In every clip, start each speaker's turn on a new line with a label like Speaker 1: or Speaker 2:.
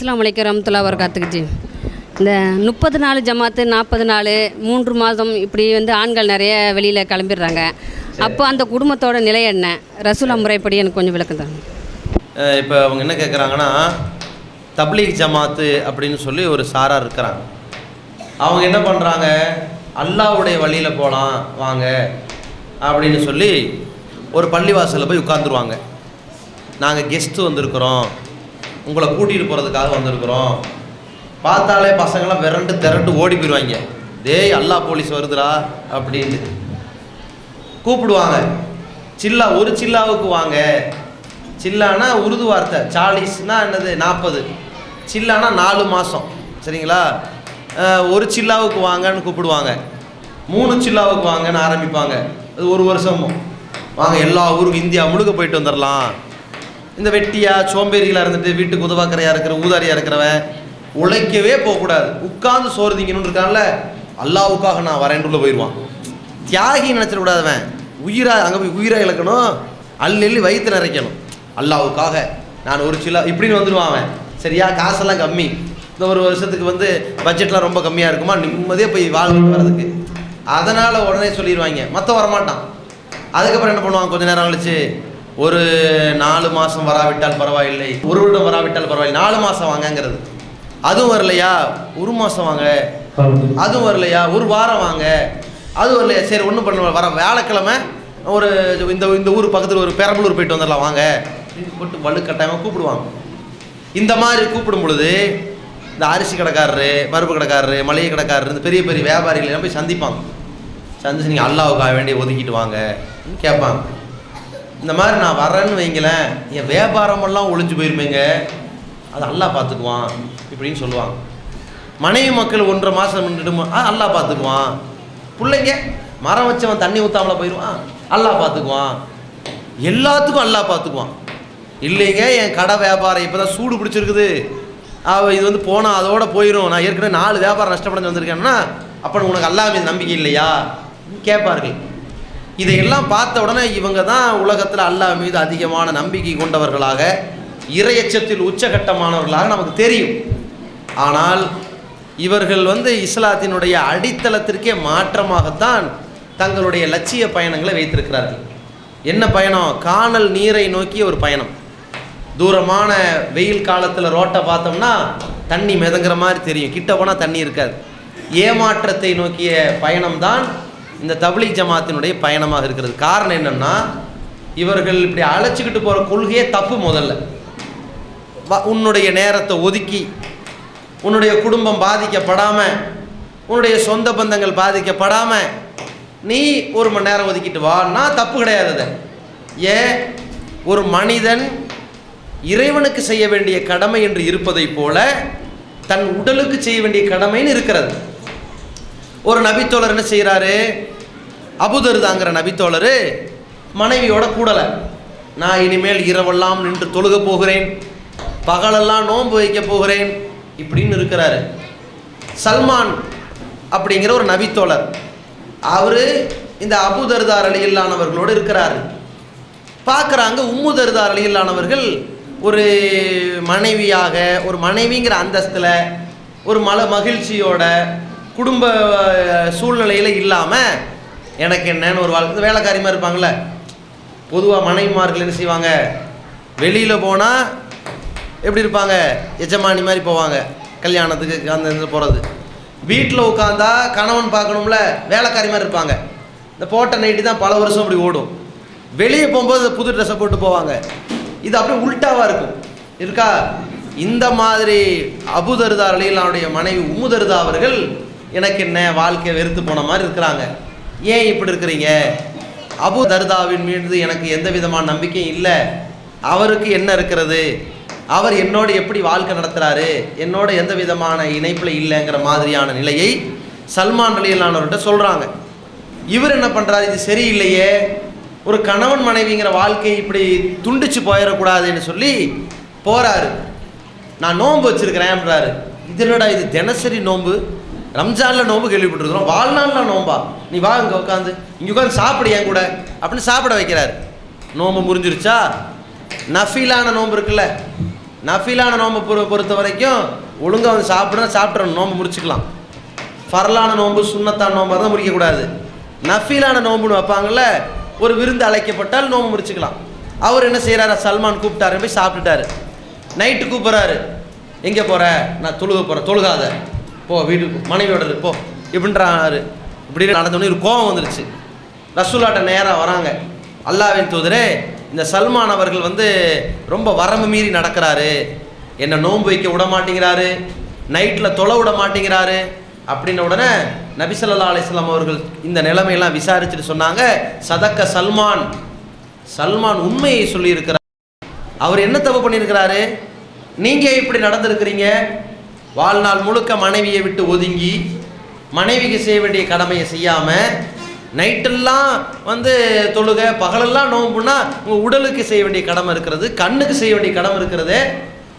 Speaker 1: அஸ்லாம் வலைக்கம் ரமத்துல்லா வரகாத்துக்குஜி இந்த முப்பது நாள் ஜமாத்து நாற்பது நாள் மூன்று மாதம் இப்படி வந்து ஆண்கள் நிறைய வெளியில் கிளம்பிடுறாங்க. அப்போ அந்த குடும்பத்தோட நிலை என்ன? ரசூலா முறைப்படி எனக்கு கொஞ்சம் விளக்கம் தாங்க
Speaker 2: இப்போ அவங்க என்ன கேட்குறாங்கன்னா தப்லீக் ஜமாத்து அப்படின்னு சொல்லி ஒரு சாரார் இருக்கிறாங்க. அவங்க என்ன பண்ணுறாங்க அல்லாவுடைய வழியில் போகலாம் வாங்க அப்படின்னு சொல்லி ஒரு பள்ளிவாசலில் போய் உட்காந்துருவாங்க நாங்கள் கெஸ்ட்டு வந்திருக்கிறோம். உங்களை கூட்டிகிட்டு போகிறதுக்காக வந்திருக்கிறோம். பார்த்தாலே பசங்களாம் விரண்டு திரண்டு ஓடி போயிடுவாங்க டேய் அல்லா போலீஸ் வருதுடா அப்படின்னு கூப்பிடுவாங்க. சில்லா ஒரு சில்லாவுக்கு வாங்க. சில்லானா உருது வார்த்தை சாலிஸ்னா என்னது? நாற்பது சில்லானா நாலு மாதம் சரிங்களா? ஒரு சில்லாவுக்கு வாங்கன்னு கூப்பிடுவாங்க. மூணு சில்லாவுக்கு வாங்கன்னு ஆரம்பிப்பாங்க. அது ஒரு வருஷமும். வாங்க எல்லா ஊருக்கும் இந்தியா முழுக்க போயிட்டு வந்துடலாம் இந்த வெட்டியா சோம்பேறிகளாக இருந்துட்டு வீட்டுக்கு உதவாக்கரையாக இருக்கிற ஊதாரியாக இருக்கிறவன் உழைக்கவே போகக்கூடாது. உட்காந்து சோறு திங்கணும்னு இருக்கான்ல அல்லாவுக்காக நான் வரேன் உள்ள போயிடுவான். தியாகி நினச்சிடக்கூடாதவன் உயிரா அங்கே போய் உயிராக இழக்கணும். அள்ளி வயிற்று நிறைக்கணும் அல்லாவுக்காக நான் ஒரு சில இப்படின்னு வந்துடுவான் அவன். சரியா? காசெல்லாம் கம்மி. இந்த ஒரு வருஷத்துக்கு வந்து பட்ஜெட்லாம் ரொம்ப கம்மியாக இருக்குமா? நிம்மதியாக போய் வாழ்ந்துட்டு வர்றதுக்கு. அதனால் உடனே சொல்லிடுவாங்க. மற்ற வரமாட்டான். அதுக்கப்புறம் என்ன பண்ணுவாங்க கொஞ்ச நேரம் கழிச்சு ஒரு நாலு மாதம் வராவிட்டால் பரவாயில்லை ஒரு வருடம் வராவிட்டால் பரவாயில்லை நாலு மாதம் வாங்கங்கிறது. அதுவும் வரலையா? ஒரு மாதம் வாங்க. அதுவும் வரலையா? ஒரு வாரம் வாங்க. அது வரலையா? சரி ஒன்றும் பண்ண வர வியாழக்கிழமை ஒரு இந்த இந்த ஊர் பக்கத்தில் ஒரு பெரம்பலூர் போயிட்டு வந்துடலாம் வாங்க. போட்டு வலுக்கட்டாயமாக கூப்பிடுவாங்க. இந்த மாதிரி கூப்பிடும் பொழுது இந்த அரிசி கடைக்காரரு பருப்பு கடைக்காரரு மளிகை கடைக்காரரு இந்த பெரிய பெரிய வியாபாரிகள் எல்லாம் போய் சந்திப்பாங்க. சந்திச்சு நீங்கள் அல்லாவுக்காக வேண்டிய ஒதுக்கிட்டு வாங்க. கேட்பாங்க. இந்த மாதிரி நான் வரேன்னு வைங்களேன் என் வியாபாரமெல்லாம் ஒழிஞ்சு போயிருமேங்க. அது அல்லாஹ் பார்த்துக்குவான் இப்படின்னு சொல்லுவாங்க. மனைவி மக்கள் ஒன்றரை மாதம் நின்றுட்டு ஆ அல்லாஹ் பார்த்துக்குவான். பிள்ளைங்க மரம் வச்சவன் தண்ணி ஊற்றாமல போயிடுவான் அல்லாஹ் பார்த்துக்குவான். எல்லாத்துக்கும் அல்லாஹ் பார்த்துக்குவான். இல்லைங்க என் கடை வியாபாரம் இப்போ தான் சூடு பிடிச்சிருக்குது. அவள் இது வந்து போனால் அதோட போயிடும் நான் ஏற்கனவே நாலு வியாபாரம் நஷ்டப்படைஞ்சு வந்திருக்கேன்னா அப்போ உனக்கு அல்லாஹ் நம்பிக்கை இல்லையா? கேட்பார்கள். இதையெல்லாம் பார்த்த உடனே இவங்க தான் உலகத்தில் அல்லாஹ் மீது அதிகமான நம்பிக்கை கொண்டவர்களாக இரையச்சத்தில் உச்சகட்டமானவர்களாக நமக்கு தெரியும். ஆனால் இவர்கள் வந்து இஸ்லாத்தினுடைய அடித்தளத்திற்கே மாற்றமாகத்தான் தங்களுடைய லட்சிய பயணங்களை வைத்திருக்கிறார்கள். என்ன பயணம்? காணல் நீரை நோக்கிய ஒரு பயணம். தூரமான வெயில் காலத்தில் ரோட்டை பார்த்தோம்னா தண்ணி மிதங்குற மாதிரி தெரியும். கிட்ட போனால் தண்ணி இருக்காது. ஏமாற்றத்தை நோக்கிய பயணம்தான் இந்த தபிலி ஜமாத்தினுடைய பயணமாக இருக்கிறது. காரணம் என்னென்னா இவர்கள் இப்படி அழைச்சிக்கிட்டு போகிற கொள்கையே தப்பு முதல்ல. வ- உன்னுடைய நேரத்தை ஒதுக்கி உன்னுடைய குடும்பம் பாதிக்கப்படாமல் உன்னுடைய சொந்த பந்தங்கள் பாதிக்கப்படாமல் நீ ஒரு மணி நேரம் ஒதுக்கிட்டு வான்னா தப்பு கிடையாது அதை. ஏன்? ஒரு மனிதன் இறைவனுக்கு செய்ய வேண்டிய கடமை என்று இருப்பதைப் போல தன் உடலுக்கு செய்ய வேண்டிய கடமைன்னு இருக்கிறது. ஒரு நபித்தோழர் என்ன செய்கிறாரு அபுதருதாங்கிற நபித்தோழர் மனைவியோட கூடலை நான் இனிமேல் இரவெல்லாம் நின்று தொழுக போகிறேன் பகலெல்லாம் நோன்பு வைக்க போகிறேன் இப்படின்னு இருக்கிறாரு. சல்மான் அப்படிங்கிற ஒரு நபித்தோழர். அவர் இந்த அபுதர்தார் அலியில்லானவர்களோடு இருக்கிறாரு. பார்க்குறாங்க உம்மு தர்தார் அலியில்லானவர்கள் ஒரு மனைவியாக ஒரு மனைவிங்கிற அந்தஸ்தில் ஒரு மல மகிழ்ச்சியோட குடும்ப சூழ்நிலையில் இல்லாமல் எனக்கு என்னன்னு ஒரு வாழ்க்கை. வேலைக்காரியமாக மாதிரி இருப்பாங்கள்ல பொதுவாக மனைவிமார்கள் என்ன செய்வாங்க? வெளியில் போனால் எப்படி இருப்பாங்க? எஜமானி மாதிரி போவாங்க கல்யாணத்துக்கு அந்த இது போகிறது வீட்டில் உட்காந்தா கணவன் பார்க்கணும்ல வேலைக்காரி மாதிரி இருப்பாங்க. இந்த போட்ட நைட்டி தான் பல வருஷம் அப்படி ஓடும். வெளியே போகும்போது புது ட்ரெஸ்ஸை போட்டு போவாங்க. இது அப்படியே உல்ட்டாவாக இருக்கும். இருக்கா? இந்த மாதிரி அபுதருதா அலிலானுடைய மனைவி உமுதருதா அவர்கள் எனக்கு என்ன வாழ்க்கை வெறுத்து போன மாதிரி இருக்கிறாங்க? ஏன் இப்படி இருக்கிறீங்க? அபு தர்தாவின் மீது எனக்கு எந்த விதமான நம்பிக்கையும் இல்லை. அவருக்கு என்ன இருக்கிறது? அவர் என்னோடு எப்படி வாழ்க்கை நடத்துகிறாரு என்னோட எந்த விதமான இணைப்பில் இல்லைங்கிற மாதிரியான நிலையை சல்மான் அலியலானவர்கிட்ட சொல்கிறாங்க இவர் என்ன பண்ணுறாரு இது சரியில்லையே. ஒரு கணவன் மனைவிங்கிற வாழ்க்கை இப்படி துண்டிச்சு போயிடக்கூடாதுன்னு சொல்லி போகிறாரு நான் நோன்பு வச்சிருக்கிறேன்ன்றாரு இது என்னடா இது தினசரி நோன்பு? ரம்ஜானில் நோன்பு கேள்விப்பட்டிருக்கிறோம். வாழ்நாளில் நோன்பா நீ வா இங்கே உட்காந்து இங்கே உட்காந்து சாப்பிடு என் கூட? அப்படின்னு சாப்பிட வைக்கிறாரு. நோன்பு முறிஞ்சிருச்சா நஃபீலான நோன்பு இருக்குல்ல. நஃபீலான நோம்பு பொறு பொறுத்த வரைக்கும் ஒழுங்காக வந்து சாப்பிட்றா சாப்பிட்றணும் நோன்பு முறிச்சிக்கலாம் ஃபரலான நோன்பு சுண்ணத்தான நோம்பு தான் முறிக்கக்கூடாது நஃபீலான நோம்புன்னு வைப்பாங்கல்ல. ஒரு விருந்து அழைக்கப்பட்டால் நோன்பு முடிச்சுக்கலாம். அவர் என்ன செய்கிறாரு சல்மான் கூப்பிட்டாரு போய் சாப்பிட்டுட்டாரு. நைட்டு கூப்பிட்றாரு. எங்கே போகிற நான் தொழுக போகிறேன் தொழுகாத. போ வீட்டுக்கு மனைவியோட போ. இப்படின்றாரு. இப்படி நடந்தோடனே ஒரு கோபம் வந்துருச்சு. ரசூலாட்ட நேராக வராங்க. அல்லாவின் தூதரே இந்த சல்மான் அவர்கள் வந்து ரொம்ப வரம்பு மீறி நடக்கிறாரு. என்னை நோன்பு வைக்க விட மாட்டேங்கிறாரு. நைட்டில் தொலை விட மாட்டேங்கிறாரு. அப்படின்ன உடனே நபிசல்லா அலிஸ்லாம் அவர்கள் இந்த நிலைமையெல்லாம் விசாரிச்சுட்டு சொன்னாங்க. சதக்க சல்மான். சல்மான் உண்மையை சொல்லியிருக்கிறார். அவர் என்ன தப்பு பண்ணியிருக்கிறாரு? நீங்கள் இப்படி நடந்திருக்கிறீங்க? வாழ்நாள் முழுக்க மனைவியை விட்டு ஒதுங்கி மனைவிக்கு செய்ய வேண்டிய கடமையை செய்யாமல் நைட்டெல்லாம் வந்து தொழுக பகலெல்லாம் நோம்புனா உங்கள் உடலுக்கு செய்ய வேண்டிய கடமை இருக்கிறது கண்ணுக்கு செய்ய வேண்டிய கடமை இருக்கிறது.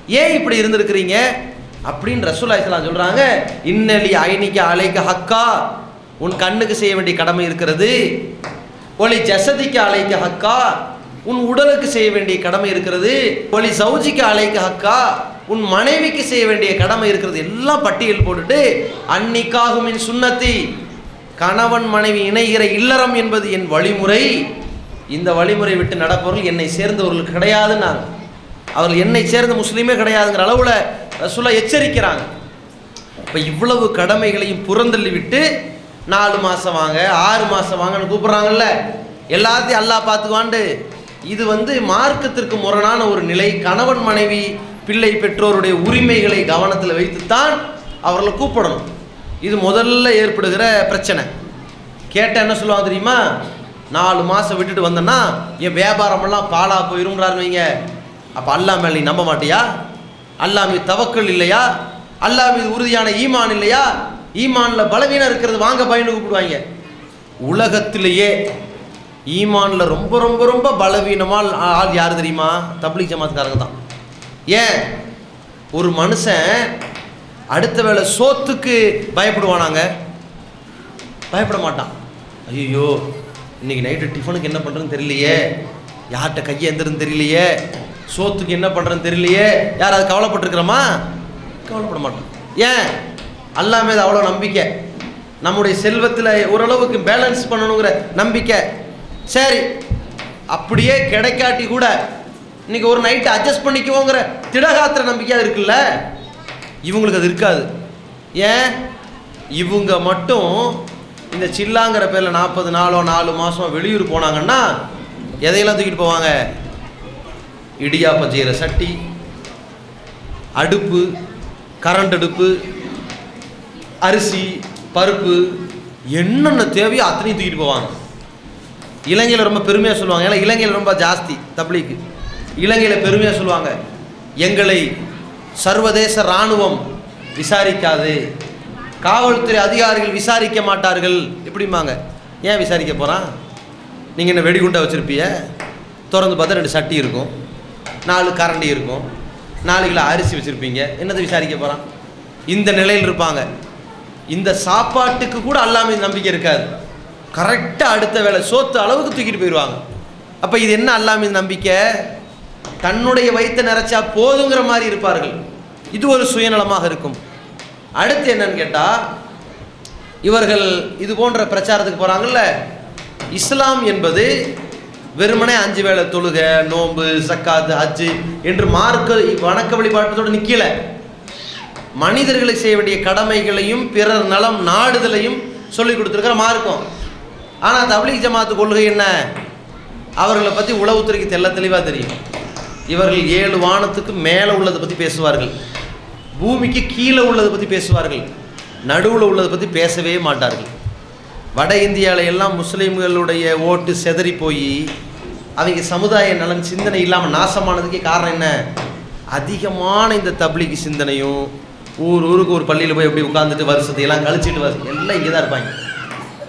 Speaker 2: ஏன் இப்படி இருந்திருக்கிறீங்க? அப்படின்னு ரசூல் இஸ்லாம் சொல்கிறாங்க இன்னலி ஐனிக்க அலைக்க ஹக்கா. உன் கண்ணுக்கு செய்ய வேண்டிய கடமை இருக்கிறது. ஒலி ஜசதிக்கு அலைக்க ஹக்கா. உன் உடலுக்கு செய்ய வேண்டிய கடமை இருக்கிறது. ஒலி சௌஜிக்கு அலைக்க ஹக்கா. உன் மனைவிக்கு செய்ய வேண்டிய கடமை இருக்கிறது. எல்லாம் பட்டியல் போட்டுட்டு அன்னிக்காகுமின் சுண்ணத்தி கணவன் மனைவி இணைகிற இல்லறம் என்பது என் வழிமுறை. இந்த வழிமுறை விட்டு நடப்பவர்கள் என்னை சேர்ந்தவர்கள் கிடையாதுன்னாங்க அவர்கள் என்னை சேர்ந்த முஸ்லீமே கிடையாதுங்கிற அளவில் ரசூலா எச்சரிக்கிறாங்க. இப்போ இவ்வளவு கடமைகளையும் புறந்தள்ளி விட்டு நாலு மாதம் வாங்க ஆறு மாதம் வாங்கன்னு கூப்பிட்றாங்கல்ல. எல்லாத்தையும் அல்லாஹ் பார்த்துக்குவாண்டு இது வந்து மார்க்கத்திற்கு முரணான ஒரு நிலை. கணவன் மனைவி பிள்ளை பெற்றோருடைய உரிமைகளை கவனத்தில் வைத்துத்தான் அவர்களை கூப்பிடணும். இது முதல்ல ஏற்படுகிற பிரச்சனை. கேட்டால் என்ன சொல்லுவாங்க தெரியுமா? நாலு மாதம் விட்டுட்டு வந்தேன்னா என் வியாபாரமெல்லாம் பாலாக போயிருங்கிறாருன்னு வைங்க. அப்போ அல்லா மேலே நீ நம்ப மாட்டியா? அல்லா மீது தவக்கல் இல்லையா? அல்லா மீது உறுதியான ஈமான் இல்லையா? ஈமானில் பலவீனம் இருக்கிறது வாங்க பயனு கூப்பிடுவாங்க. உலகத்திலேயே ஈமானில் ரொம்ப ரொம்ப ரொம்ப பலவீனமாக ஆள் யார் தெரியுமா? தப்ளிக் ஜமாத்காரங்க தான். ஏன்? ஒரு மனுஷன் அடுத்த வேளை சோத்துக்கு பயப்படுவானாங்க? பயப்பட மாட்டான். ஐயோ இன்னைக்கு நைட்டு டிஃபனுக்கு என்ன பண்ணுறதுன்னு தெரியலையே. யார்கிட்ட கையை எந்திரன்னு தெரியலையே. சோத்துக்கு என்ன பண்ணுறதுன்னு தெரியலையே. யாராவது கவலைப்பட்டிருக்கிறோமா? கவலைப்பட மாட்டோம் ஏன்? அல்லாமே அது அவ்வளோ நம்பிக்கை. நம்முடைய செல்வத்தில் ஓரளவுக்கு பேலன்ஸ் பண்ணணுங்கிற நம்பிக்கை. சரி அப்படியே கிடைக்காட்டி கூட இன்னைக்கு ஒரு நைட்டு அட்ஜஸ்ட் பண்ணிக்குவோங்கிற திடகாத்திர நம்பிக்கையாக இருக்குல்ல? இவங்களுக்கு அது இருக்காது. ஏன்? இவங்க மட்டும் இந்த சில்லாங்கிற பேரில் நாற்பது நாளோ நாலு மாதம் வெளியூர் போனாங்கன்னா எதையெல்லாம் தூக்கிட்டு போவாங்க? இடியாப்பம் செய்கிற சட்டி அடுப்பு கரண்ட் அடுப்பு அரிசி பருப்பு என்னென்ன தேவையோ அத்தனையும் தூக்கிட்டு போவாங்க. இலங்கையில் ரொம்ப பெருமையாக சொல்லுவாங்க. ஏன்னா இலங்கையில் ரொம்ப ஜாஸ்தி தப்லீக்கு இலங்கையில் பெருமையாக சொல்லுவாங்க எங்களை சர்வதேச இராணுவம் விசாரிக்காது காவல்துறை அதிகாரிகள் விசாரிக்க மாட்டார்கள். எப்படிம்பாங்க? ஏன் விசாரிக்க போகிறான் நீங்கள் என்ன வெடிகுண்டா வச்சுருப்பிய? திறந்து பார்த்தா ரெண்டு சட்டி இருக்கும் நாலு கரண்டி இருக்கும் நாலு கிலோ அரிசி வச்சுருப்பீங்க என்னது விசாரிக்க போகிறான் இந்த நிலையில் இருப்பாங்க. இந்த சாப்பாட்டுக்கு கூட அல்லாமல் நம்பிக்கை இருக்காது. கரெக்டாக அடுத்த வேலை சோத்து அளவுக்கு தூக்கிட்டு போயிடுவாங்க. அப்போ இது என்ன அல்லாமல் நம்பிக்கை? தன்னுடைய வயிற்று நிறைச்சா போதுங்கிற மாதிரி இருப்பார்கள். இது ஒரு சுயநலமாக இருக்கும். அடுத்து என்னன்னு கேட்டால் இவர்கள் இது போன்ற பிரச்சாரத்துக்கு போகிறாங்கல்ல இஸ்லாம் என்பது வெறுமனே அஞ்சு வேளை தொழுக நோன்பு சக்காத்து ஹஜ்ஜு என்று மார்க்க வணக்க வழிபாட்டத்தோடு நிற்கல மனிதர்களை செய்ய வேண்டிய கடமைகளையும் பிறர் நலம் நாடுதலையும் சொல்லி கொடுத்துருக்கிற மார்க்கம். ஆனால் தப்லீக் ஜமாத்து கொள்கை என்ன? அவர்களை பற்றி உளவுத்துறைக்கு தெல்ல தெளிவாக தெரியும். இவர்கள் ஏழு வானத்துக்கு மேலே உள்ளதை பற்றி பேசுவார்கள். பூமிக்கு கீழே உள்ளதை பற்றி பேசுவார்கள். நடுவில் உள்ளதை பற்றி பேசவே மாட்டார்கள். வட இந்தியாவில் எல்லாம் முஸ்லீம்களுடைய ஓட்டு செதறி போய் அவங்க சமுதாய நலன் சிந்தனை இல்லாமல் நாசமானதுக்கே காரணம் என்ன? அதிகமான இந்த தப்லீக் சிந்தனையும் ஊர் ஊருக்கு ஒரு பள்ளியில் போய் எப்படி உட்காந்துட்டு வருஷத்தை எல்லாம் கழிச்சிட்டு வர எல்லாம் இங்கே தான் இருப்பாங்க.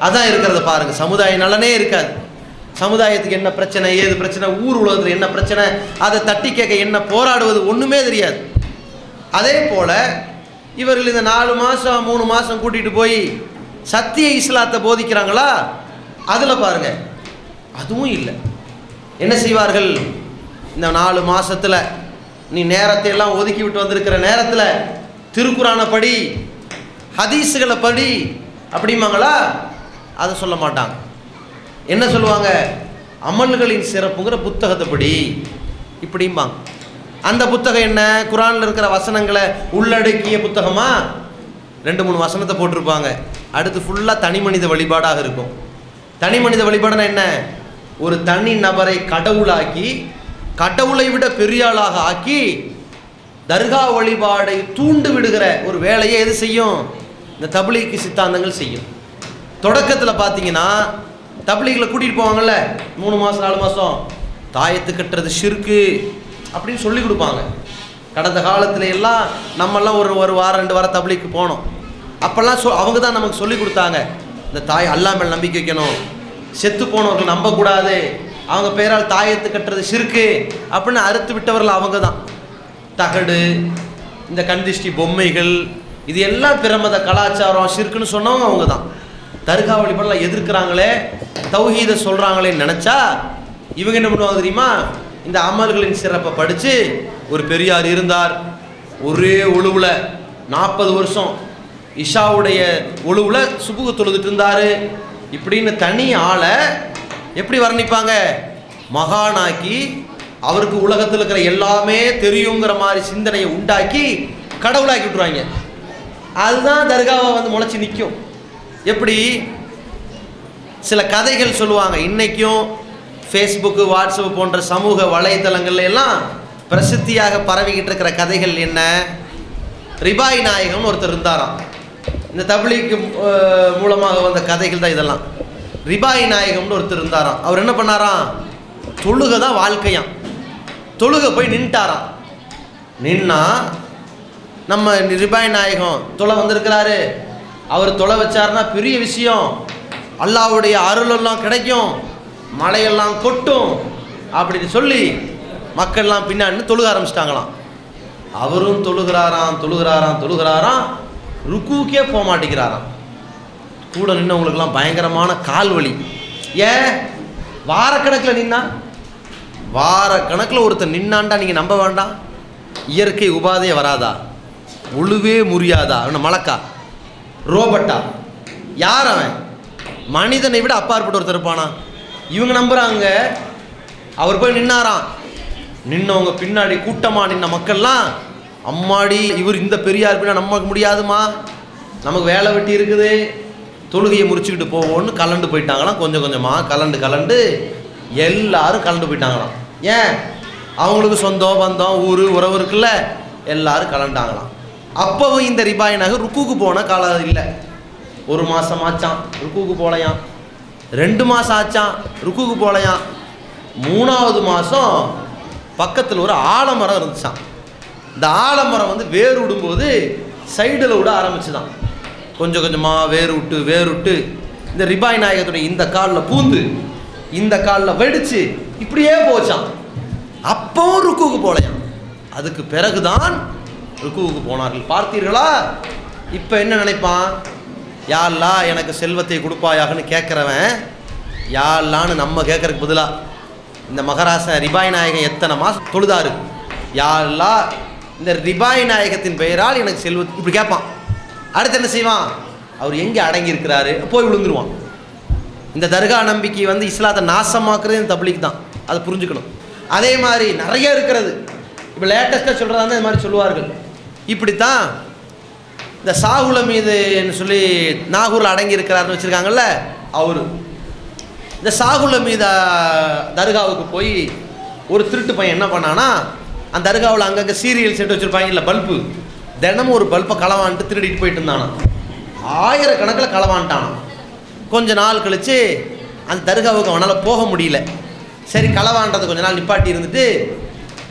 Speaker 2: அதான் இருக்கிறத பாருங்கள் சமுதாய நலனே இருக்காது. சமுதாயத்துக்கு என்ன பிரச்சனை ஏது பிரச்சனை ஊர் உலகத்தில் என்ன பிரச்சனை அதை தட்டி கேட்க என்ன போராடுவது ஒன்றுமே தெரியாது. அதே போல் இவர்கள் இந்த நாலு மாதம் மூணு மாதம் கூட்டிகிட்டு போய் சத்திய இஸ்லாத்தை போதிக்கிறாங்களா? அதில் பாருங்கள் அதுவும் இல்லை. என்ன செய்வார்கள்? இந்த நாலு மாதத்தில் நீ நேரத்தை எல்லாம் ஒதுக்கி விட்டு வந்திருக்கிற நேரத்தில் திருக்குறான படி ஹதீஸுகளை படி அப்படிம்பாங்களா? அதை சொல்ல மாட்டாங்க. என்ன சொல்லுவாங்க? அமல்களின் சிறப்புங்கிற புத்தகத்தை படி இப்படிம்பாங்க. அந்த புத்தகம் என்ன? குரானில் இருக்கிற வசனங்களை உள்ளடக்கிய புத்தகமா? ரெண்டு மூணு வசனத்தை போட்டிருப்பாங்க. அடுத்து ஃபுல்லாக தனி மனித வழிபாடாக இருக்கும். தனி மனித வழிபாடுனா என்ன? ஒரு தனி நபரை கடவுளாக்கி கடவுளை விட பெரிய ஆளாக ஆக்கி தர்கா வழிபாடை தூண்டு விடுகிற ஒரு வேலையை எது செய்யும்? இந்த தபிலீக்கு சித்தாந்தங்கள் செய்யும். தொடக்கத்தில் பார்த்தீங்கன்னா தபிலீகில் கூட்டிகிட்டு போவாங்கல்ல? மூணு மாதம் நாலு மாதம் தாயத்து கட்டுறது ஷிர்கு அப்படின்னு சொல்லி கொடுப்பாங்க. கடந்த காலத்துல எல்லாம் நம்மெல்லாம் ஒரு ஒரு வாரம் ரெண்டு வாரம் தபிலிக்கு போனோம். அப்போல்லாம் சொ அவங்க தான் நமக்கு சொல்லி கொடுத்தாங்க. இந்த தாய் அல்லா மேல் நம்பிக்கை வைக்கணும். செத்து போனவர்கள் நம்பக்கூடாது. அவங்க பேரால் தாயத்து கட்டுறது சிறுக்கு அப்படின்னு அறுத்து விட்டவர்கள் அவங்க தான். தகடு இந்த கண்திஷ்டி பொம்மைகள் இது எல்லாம் பிரமத கலாச்சாரம் சிறுக்குன்னு சொன்னவங்க அவங்க தான். தர்கா வழிபாடெல்லாம் எதிர்க்கிறாங்களே தௌஹீதை சொல்கிறாங்களேன்னு நினச்சா இவங்க என்ன பண்ணுவாங்க தெரியுமா? இந்த அமல்களின் சிறப்பை படித்து ஒரு பெரியார் இருந்தார். ஒரே ஒழுவில் நாற்பது வருஷம் இஷாவுடைய ஒழுவில் சுபுக தொழுதுட்டு இருந்தார். இப்படின்னு தனி ஆளை எப்படி வர்ணிப்பாங்க? மகானாக்கி அவருக்கு உலகத்தில் இருக்கிற எல்லாமே தெரியுங்கிற மாதிரி சிந்தனையை உண்டாக்கி கடவுளாக்கி விட்டுருவாங்க. அதுதான் தர்காவை வந்து முளைச்சி நிற்கும் எப்படி? சில கதைகள் சொல்லுவாங்க. இன்றைக்கும் ஃபேஸ்புக்கு வாட்ஸ்அப் போன்ற சமூக வலைத்தளங்கள்ல எல்லாம் பிரசித்தியாக பரவிக்கிட்டு இருக்கிற கதைகள் என்ன? ரிபாய் நாயகம்னு ஒருத்தர் இருந்தாராம். இந்த தபிலிக்கு மூலமாக வந்த கதைகள் தான் இதெல்லாம். ரிபாய் நாயகம்னு ஒருத்தர் இருந்தாராம். அவர் என்ன பண்ணாராம்? தொழுகை தான் வாழ்க்கையாம். தொழுகை போய் நின்ட்டாராம். நின்னா நம்ம ரிபாய் நாயகம் தொலை வந்திருக்கிறாரு. அவர் தொலை வச்சாருன்னா பெரிய விஷயம். அல்லாவுடைய அருளெல்லாம் கிடைக்கும் மழையெல்லாம் கொட்டும் அப்படின்னு சொல்லி மக்கள்லாம் பின்னாடி தொழுக ஆரம்பிச்சிட்டாங்களாம். அவரும் தொழுகிறாராம் தொழுகிறாராம் தொழுகிறாராம் ருக்குவுக்கே போக மாட்டேங்கிறாராம். கூட நின்னவங்களுக்கெல்லாம் பயங்கரமான கால் வலி ஏன்? வாரக்கணக்கில் நின்னா? வாரக்கணக்கில் ஒருத்தர் நின்னாண்டா நீங்கள் நம்ப வேண்டாம். இயற்கை உபாதையே வராதா? உழுவே முறியாதா? அவனை மலக்கா? ரோபட்டா? யார் அவன்? மனிதனை விட அப்பாற்பட்டு ஒருத்தர் இருப்பானா? இவங்க நம்புகிறாங்க அவர் போய் நின்னாராம். நின்னவங்க பின்னாடி கூட்டமாக நின்ன மக்கள்லாம் அம்மாடி இவர் இந்த பெரியார் பின்னா நமக்கு முடியாதுமா நமக்கு வேலை வெட்டி இருக்குது. தொழுகையை முறிச்சுக்கிட்டு போவோன்னு கலண்டு போயிட்டாங்களாம். கொஞ்சம் கொஞ்சமாக கலண்டு கலண்டு எல்லாரும் கலண்டு போயிட்டாங்களாம். ஏன்? அவங்களுக்கு சொந்தம் பந்தம் ஊர் உறவு இருக்குல்ல. எல்லாரும் கலண்டாங்களாம். அப்போவும் இந்த ரிபாய் நகர் ருக்குக்கு போன காலம் இல்லை. ஒரு மாதம் ஆச்சான் ருக்குக்கு போலையாம். ரெண்டு மாதம் ஆச்சான் ருக்குக்கு போலையாம். மூணாவது மாதம் பக்கத்தில் ஒரு ஆலமரம் இருந்துச்சான் இந்த ஆலமரம் வந்து வேர் விடும்போது சைடில் விட ஆரம்பிச்சுதான். கொஞ்சம் கொஞ்சமாக வேர் விட்டு வேர் விட்டு இந்த ரிபாய் நாயகத்துடைய இந்த காலில் பூந்து இந்த காலில் வெடிச்சு இப்படியே போச்சான் அப்பவும் ருக்குவுக்கு போலையாம். அதுக்கு பிறகுதான் ருக்குவுக்கு போனார்கள். பார்த்தீர்களா? இப்போ என்ன நினைப்பான்? யாழ்லா எனக்கு செல்வத்தை கொடுப்பாயாகன்னு கேட்குறவன் யாழ்லான்னு நம்ம கேட்கறதுக்கு பதிலாக இந்த மகராச ரிபாய் நாயகன் எத்தனை மாதம் தொழுதாரு? யாழ்லா இந்த ரிபாய் நாயகத்தின் பெயரால் எனக்கு செல்வ இப்படி கேட்பான் அடுத்து என்ன செய்வான்? அவர் எங்கே அடங்கி இருக்கிறாரு போய் விழுந்துருவான். இந்த தர்கா நம்பிக்கை வந்து இஸ்லாத்தை நாசமாக்குறது இந்த தப்ளிக் தான். அதை புரிஞ்சுக்கணும். அதே மாதிரி நிறைய இருக்கிறது. இப்போ லேட்டஸ்ட்டாக சொல்கிறதா இருந்தால் இது மாதிரி சொல்லுவார்கள். இப்படித்தான் இந்த சாகுல மீதுன்னு சொல்லி நாகூரில் அடங்கி இருக்கிறாருன்னு வச்சுருக்காங்கல்ல அவர். இந்த சாகுல மீது தர்காவுக்கு போய் ஒரு திருட்டு பையன் என்ன பண்ணானா அந்த தர்காவில் அங்கங்கே சீரியல் செட்டு வச்சுருப்பாங்க இல்லை பல்பு. தினமும் ஒரு பல்பை களவான்ட்டு திருடிட்டு போயிட்டு இருந்தானா. ஆயிரக்கணக்கில் களவான்ட்டானான் கொஞ்ச நாள் கழித்து அந்த தர்காவுக்கு அவனால் போக முடியல. சரி களவான்றதை கொஞ்ச நாள் நிப்பாட்டி இருந்துட்டு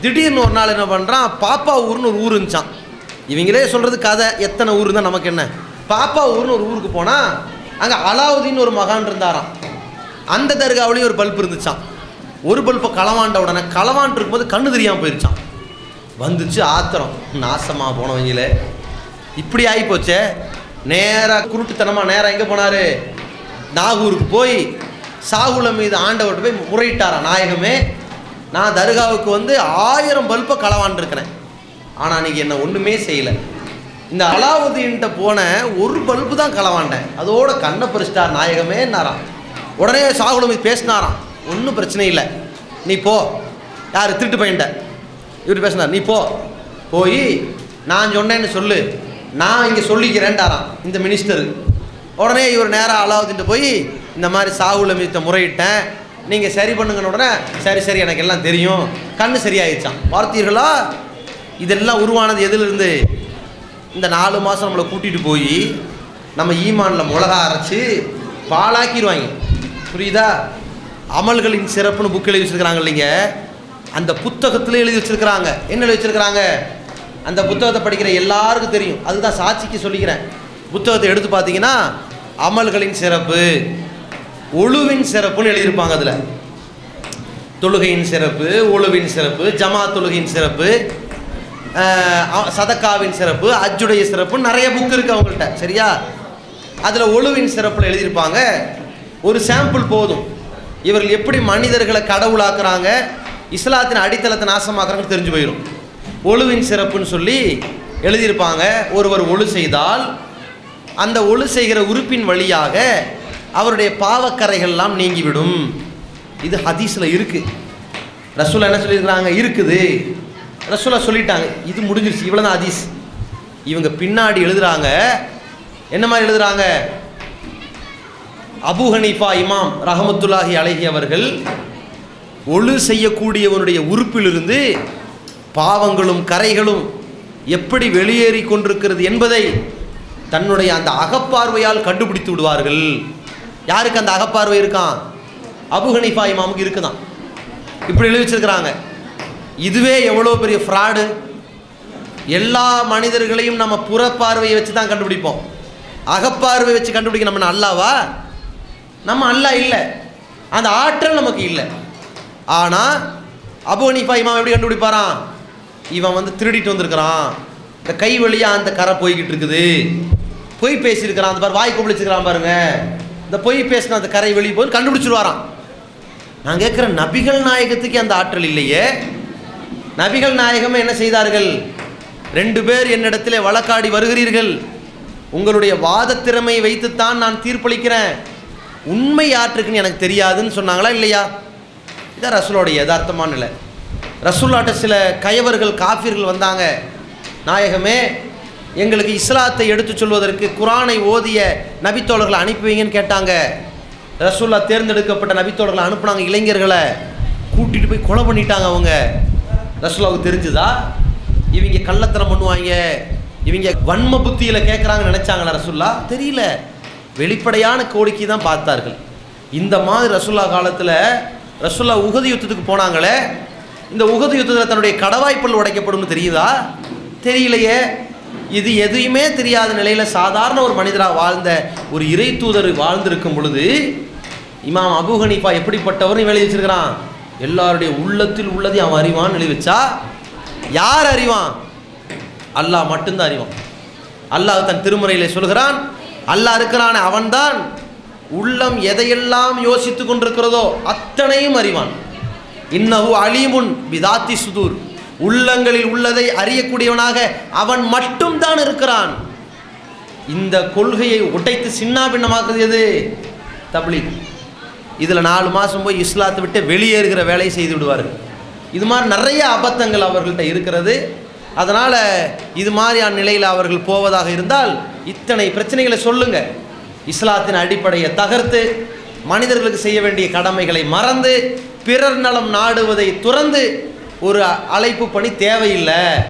Speaker 2: திடீர்னு ஒரு நாள் என்ன பண்ணுறான் பாப்பா ஊர்னு ஒரு ஊர் இருந்துச்சான் இவங்களே சொல்கிறது கதை. எத்தனை ஊர் தான் நமக்கு என்ன? பாப்பா ஊர்னு ஒரு ஊருக்கு போனால் அங்கே அலாவுதீன் ஒரு மகான் இருந்தாராம். அந்த தர்காவிலையும் ஒரு பல்ப் இருந்துச்சான் ஒரு பல்பை களவாண்ட உடனே களவான் இருக்கும்போது கண்ணு தெரியாமல் போயிருச்சான் வந்துச்சு ஆத்திரம். நாசமாக போனவங்களே. இப்படி ஆகி போச்சே நேராக குருட்டுத்தனமாக நேராக எங்கே போனார்? நாகூருக்கு போய் சாகுல மீது ஆண்டவர்கிட்ட போய் முறையிட்டாரா நாயகமே. நான் தர்காவுக்கு வந்து ஆயிரம் பல்பை களவாண்டிருக்கிறேன் ஆனால் அன்றைக்கி என்ன ஒன்றுமே செய்யலை. இந்த அலாவுதீன்கிட்ட போன ஒரு பல்பு தான் களவாண்டேன். அதோட கண்ணை பறிச்சிட்டார் நாயகமே என்னாராம்? உடனே சாகுலமி பேசினாராம். ஒன்றும் பிரச்சனை இல்லை. நீ போ. யார்? திருட்டு பையன்ட்ட. இவர் பேசினார். நீ போ. போய் நான் சொன்னேன்னு சொல்லு. நான் இங்கே சொல்லிக்கிறேன்டாராம் இந்த மினிஸ்டர் உடனே இவர் நேராக அலாவுதீன்ட்டு போய் இந்த மாதிரி சாகுல மீத்த முறையிட்டேன். நீங்கள் சரி பண்ணுங்கன்னு உடனே சரி சரி எனக்கு எல்லாம் தெரியும். கண்ணு சரியாயிடுச்சான் பார்த்தீர்களா? இதெல்லாம் உருவானது எதுலேருந்து? இந்த நாலு மாதம் நம்மளை கூட்டிகிட்டு போய் நம்ம ஈமானில் மிளகா அரைச்சி பாலாக்கிடுவாங்க புரியுதா? அமல்களின் சிறப்புன்னு புக் எழுதி வச்சுருக்கிறாங்க இல்லைங்க. அந்த புத்தகத்தில் எழுதி வச்சுருக்கிறாங்க. என்ன எழுதி வச்சுருக்கிறாங்க? அந்த புத்தகத்தை படிக்கிற எல்லாருக்கும் தெரியும். அதுதான் சாட்சிக்கு சொல்லிக்கிறேன். புத்தகத்தை எடுத்து பார்த்தீங்கன்னா அமல்களின் சிறப்பு ஒழுவின் சிறப்புன்னு எழுதியிருப்பாங்க அதில். தொழுகையின் சிறப்பு ஒழுவின் சிறப்பு ஜமா தொழுகையின் சிறப்பு சதக்காவின் சிறப்பு அஜுடைய சிறப்பு நிறைய புக் இருக்குது அவங்கள்ட்ட சரியா? அதில் ஒழுவின் சிறப்பில் எழுதியிருப்பாங்க. ஒரு சாம்பிள் போதும். இவர்கள் எப்படி மனிதர்களை கடவுளாக்குறாங்க இஸ்லாத்தின் அடித்தளத்தை நாசமாக்குறாங்கன்னு தெரிஞ்சு போயிடும் ஒழுவின் சிறப்புன்னு சொல்லி எழுதியிருப்பாங்க. ஒருவர் ஒழு செய்தால் அந்த ஒழு செய்கிற உறுப்பின் வழியாக அவருடைய பாவக்கரைகள்லாம் நீங்கிவிடும். இது ஹதீஸில் இருக்குது ரசூல் என்ன சொல்லியிருக்கிறாங்க? இருக்குது. ரசூலா சொல்லிட்டாங்க இது முடிஞ்சிருச்சு இவ்வளோ தான் ஹதீஸ். இவங்க பின்னாடி எழுதுறாங்க என்ன மாதிரி எழுதுறாங்க? அபு ஹனீஃபா இமாம் ரஹமத்துல்லாஹி அழகி அவர்கள் ஒழு செய்யக்கூடியவனுடைய உறுப்பிலிருந்து பாவங்களும் கரைகளும் எப்படி வெளியேறி கொண்டிருக்கிறது என்பதை தன்னுடைய அந்த அகப்பார்வையால் கண்டுபிடித்து விடுவார்கள். யாருக்கு அந்த அகப்பார்வை இருக்கான்? அபு ஹனீஃபா இமாமுக்கு இருக்குதான். இப்படி எழுதி வச்சிருக்கிறாங்க. இதுவே எவ்வளோ பெரிய ஃப்ராடு எல்லா மனிதர்களையும் நம்ம புறப்பார்வையை வச்சு தான் கண்டுபிடிப்போம். அகப்பார்வை வச்சு கண்டுபிடிக்க நம்ம அல்லாவா? நம்ம அல்லா இல்லை. அந்த ஆற்றல் நமக்கு இல்லை. ஆனால் அபு ஹனீஃபா இமாம் எப்படி கண்டுபிடிப்பாரான் இவன் வந்து திருடிட்டு வந்திருக்கிறான். இந்த கை வழியாக அந்த கரை போய்கிட்டு இருக்குது. பொய் பேசியிருக்கிறான். அந்த பாரு வாய் கும்பிடிச்சிருக்கிறான் பாருங்க. இந்த பொய் பேசின அந்த கரை வெளியே போய் கண்டுபிடிச்சிருவாராம். நான் கேட்குற நபிகள் நாயகத்துக்கு அந்த ஆற்றல் இல்லையே. நபிகள் நாயகமே என்ன செய்தார்கள்? ரெண்டு பேர் என்னிடத்திலே வழக்காடி வருகிறீர்கள். உங்களுடைய வாத திறமையை வைத்துத்தான் நான் தீர்ப்பளிக்கிறேன். உண்மை யாற்றுக்குன்னு எனக்கு தெரியாதுன்னு சொன்னாங்களா இல்லையா? இதான் ரசூலோடைய யதார்த்தமான நிலை. ரசூல்லாட்ட சில கயவர்கள் காஃபிர்கள் வந்தாங்க. நாயகமே எங்களுக்கு இஸ்லாத்தை எடுத்துச் சொல்வதற்கு குரானை ஓதிய நபித்தோழர்களை அனுப்புவீங்கன்னு கேட்டாங்க. ரசூல்லா தேர்ந்தெடுக்கப்பட்ட நபித்தோழர்களை அனுப்புனாங்க இளைஞர்களை. கூட்டிகிட்டு போய் கொலை பண்ணிட்டாங்க அவங்க. ரசூலாவுக்கு தெரிஞ்சுதா? இவங்க கள்ளத்தனம் பண்ணுவாங்க. இவங்க வன்ம புத்தியில் கேட்குறாங்கன்னு நினச்சாங்களா ரசுல்லா? தெரியல. வெளிப்படையான கோரிக்கை தான் பார்த்தார்கள். இந்த மாதிரி ரசுல்லா காலத்தில் ரசுல்லா உகது யுத்தத்துக்கு போனாங்களே இந்த உகது யுத்தத்தில் தன்னுடைய கடவாய்ப்பல் உடைக்கப்படும்னு தெரியுதா? தெரியலையே. இது எதையுமே தெரியாத நிலையில் சாதாரண ஒரு மனிதராக வாழ்ந்த ஒரு இறை தூதர் வாழ்ந்திருக்கும் பொழுது இமாம் அபு ஹனீஃபா எப்படிப்பட்டவர்னு எழுதி வச்சிருக்கிறான்? எல்லாருடைய உள்ளத்தில் உள்ளதை அவன் அறிவான்னு எழுதி வச்சா யார் அறிவான்? அல்லாஹ் மட்டும்தான் அறிவான். அல்லாஹ் தன் திருமுறையிலே சொல்கிறான் அல்லாஹ் இருக்கிறானே அவன்தான். உள்ளம் எதையெல்லாம் யோசித்து கொண்டிருக்கிறதோ அத்தனையும் அறிவான். இன்னஹு அலிமுன் விதாத்தி சுதூர். உள்ளங்களில் உள்ளதை அறியக்கூடியவனாக அவன் மட்டும்தான் இருக்கிறான். இந்த கொள்கையை உடைத்து சின்னாபின்னமாக்குறது எது? தபிலீக். இதில் நாலு மாதம் போய் இஸ்லாத்தை விட்டு வெளியேறுகிற வேலையை செய்து விடுவார்கள் இது மாதிரி நிறைய அபத்தங்கள் அவர்கள்ட்ட இருக்கிறது. அதனால் இது மாதிரியான நிலையில் அவர்கள் போவதாக இருந்தால் இத்தனை பிரச்சனைகளை சொல்லுங்கள் இஸ்லாத்தின் அடிப்படையை தகர்த்து மனிதர்களுக்கு செய்ய வேண்டிய கடமைகளை மறந்து பிறர் நலம் நாடுவதை துறந்து ஒரு அழைப்பு பணி தேவையில்லை.